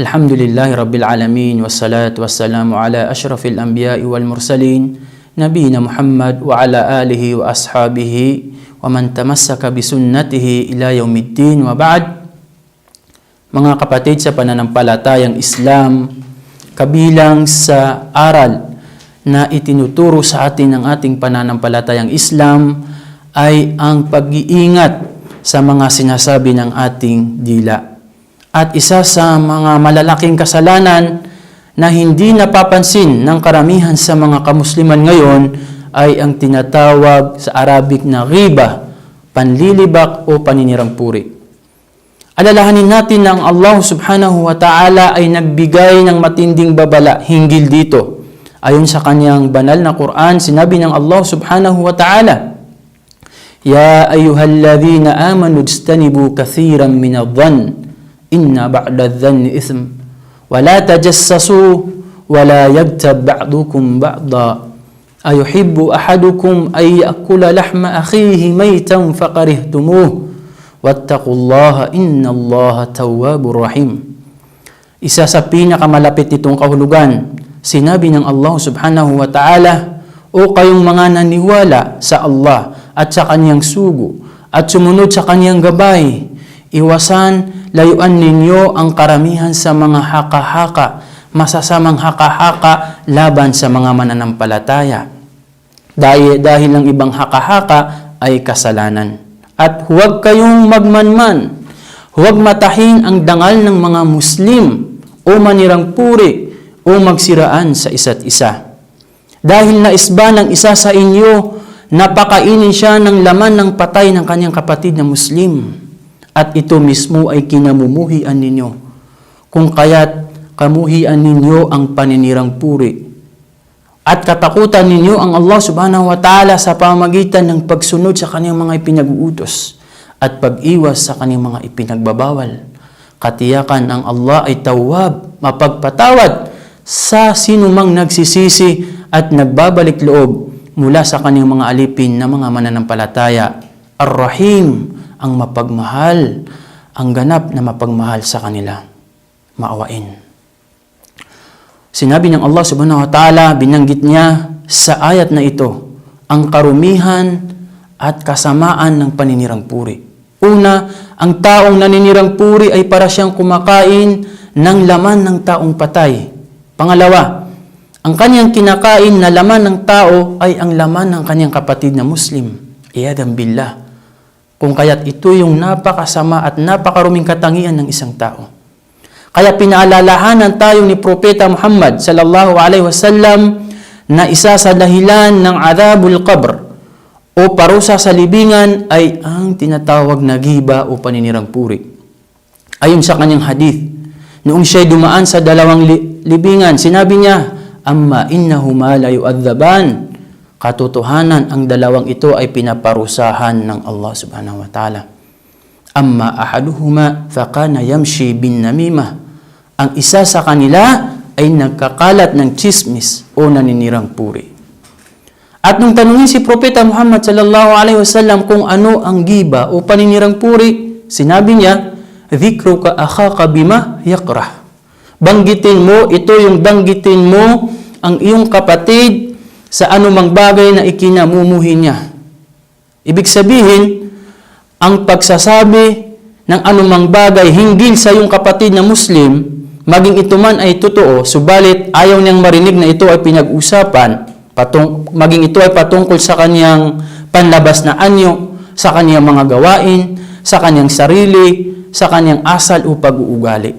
الحمد لله رب العالمين والصلاة والسلام على أشرف الأنبياء والمرسلين نبينا محمد وعلى آله وأصحابه ومن تمسك بسنته إلى يوم الدين وبعد Mga kapatid sa pananampalatayang Islam, kabilang sa aral na itinuturo sa atin ng ating pananampalatayang Islam ay ang pag-iingat sa mga sinasabi ng ating dila. At isa sa mga malalaking kasalanan na hindi napapansin ng karamihan sa mga kamusliman ngayon ay ang tinatawag sa Arabic na riba, panlilibak o paninirang puri. Alalahanin natin na ang Allah subhanahu wa ta'ala ay nagbigay ng matinding babala hinggil dito. Ayon sa kanyang banal na Quran, sinabi ng Allah subhanahu wa ta'ala, Ya ayuhalladhina amanu ijtanibu kathiran min adh-dhann inna ba'da adh-dhanni ithm wa la tajassasu wa la yagtab ba'dukum ba'da. Ayuhibbu ahadukum ay ya'kula lahma akhihi maytan faqarihtumuh. Wattaqullaha innallaha tawwabur rahim. Isa sa pinakamalapit nitong kahulugan. Sinabi ng Allah subhanahu wa ta'ala o kayong mga naniwala sa Allah at sa kanyang sugo at sumunod sa kanyang gabay iwasan layuan ninyo ang karamihan sa mga haka-haka masasamang haka-haka laban sa mga mananampalataya dahil, dahil ang ibang haka-haka ay kasalanan at huwag kayong magmanman. Huwag matahin ang dangal ng mga Muslim o manirang puri o magsiraan sa isa't isa. Dahil naisba ng isa sa inyo, napakainin siya ng laman ng patay ng kanyang kapatid na Muslim. At ito mismo ay kinamumuhian ninyo. Kung kaya't kamuhian ninyo ang paninirang puri at katakutan ninyo ang Allah subhanahu wa ta'ala sa pamagitan ng pagsunod sa kanyang mga ipinag-uutos at pag-iwas sa kanyang mga ipinagbabawal. Katiyakan ang Allah ay tawab, mapagpatawad sa sinumang nagsisisi at nagbabalik loob mula sa kanyang mga alipin na mga mananampalataya. Ar-Rahim, ang mapagmahal, ang ganap na mapagmahal sa kanila. Maawain. Sinabi ng Allah subhanahu wa ta'ala, binanggit niya sa ayat na ito, ang karumihan at kasamaan ng paninirang puri. Una, ang taong naninirang puri ay para siyang kumakain ng laman ng taong patay. Pangalawa, ang kanyang kinakain na laman ng tao ay ang laman ng kanyang kapatid na Muslim. Iyadam billah. Kung kaya't ito yung napakasama at napakaruming katangian ng isang tao. Kaya pinaalalahanan tayo ni Propeta Muhammad sallallahu alaihi wasallam na isa sa dahilan ng adabul qabr o parusa sa libingan ay ang tinatawag na giba o paninirang puri. Ayon sa kanyang hadith, noong siya'y dumaan sa dalawang li- libingan, sinabi niya, Amma innahuma la yu'adzaban. Katotohanan, ang dalawang ito ay pinaparusahan ng Allah subhanahu wa ta'ala. Amma ahaduhuma faqana yamshi bin namimah ang isa sa kanila ay nagkakalat ng chismis o naninirang puri. At nung tanungin si Propeta Muhammad sallallahu alaihi wasallam kung ano ang giba o paninirang puri, sinabi niya, "Dhikruka akhaka bima yakrah." Banggitin mo, ito yung banggitin mo ang iyong kapatid sa anumang bagay na ikinamumuhi niya. Ibig sabihin, ang pagsasabi ng anumang bagay hinggil sa iyong kapatid na Muslim maging ito man ay totoo, subalit ayaw niyang marinig na ito ay pinag-usapan, patung, maging ito ay patungkol sa kanyang panlabas na anyo, sa kanyang mga gawain, sa kanyang sarili, sa kanyang asal o pag-uugali.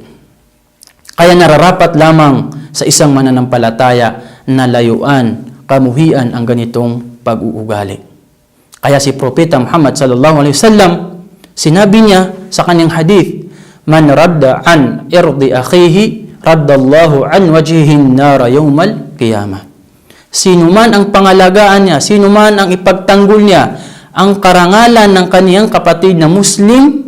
Kaya nararapat lamang sa isang mananampalataya na layuan, kamuhian ang ganitong pag-uugali. Kaya si Propeta Muhammad sallallahu alaihi wasallam, sinabi niya sa kanyang hadith, Man radda an irdi akhihi, raddallahu an wajhihin nara yawmal qiyamah. Sino man ang pangalagaan niya, sino man ang ipagtanggol niya, ang karangalan ng kaniyang kapatid na Muslim,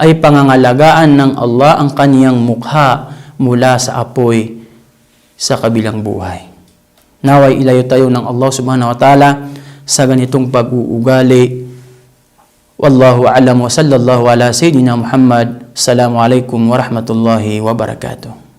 ay pangangalagaan ng Allah ang kaniyang mukha mula sa apoy sa kabilang buhay. Naway ilayo tayo ng Allah subhanahu wa ta'ala sa ganitong pag-uugali Wallahu a'lam wa sallallahu ala sayyidina Muhammad. Assalamu alaikum warahmatullahi wabarakatuh.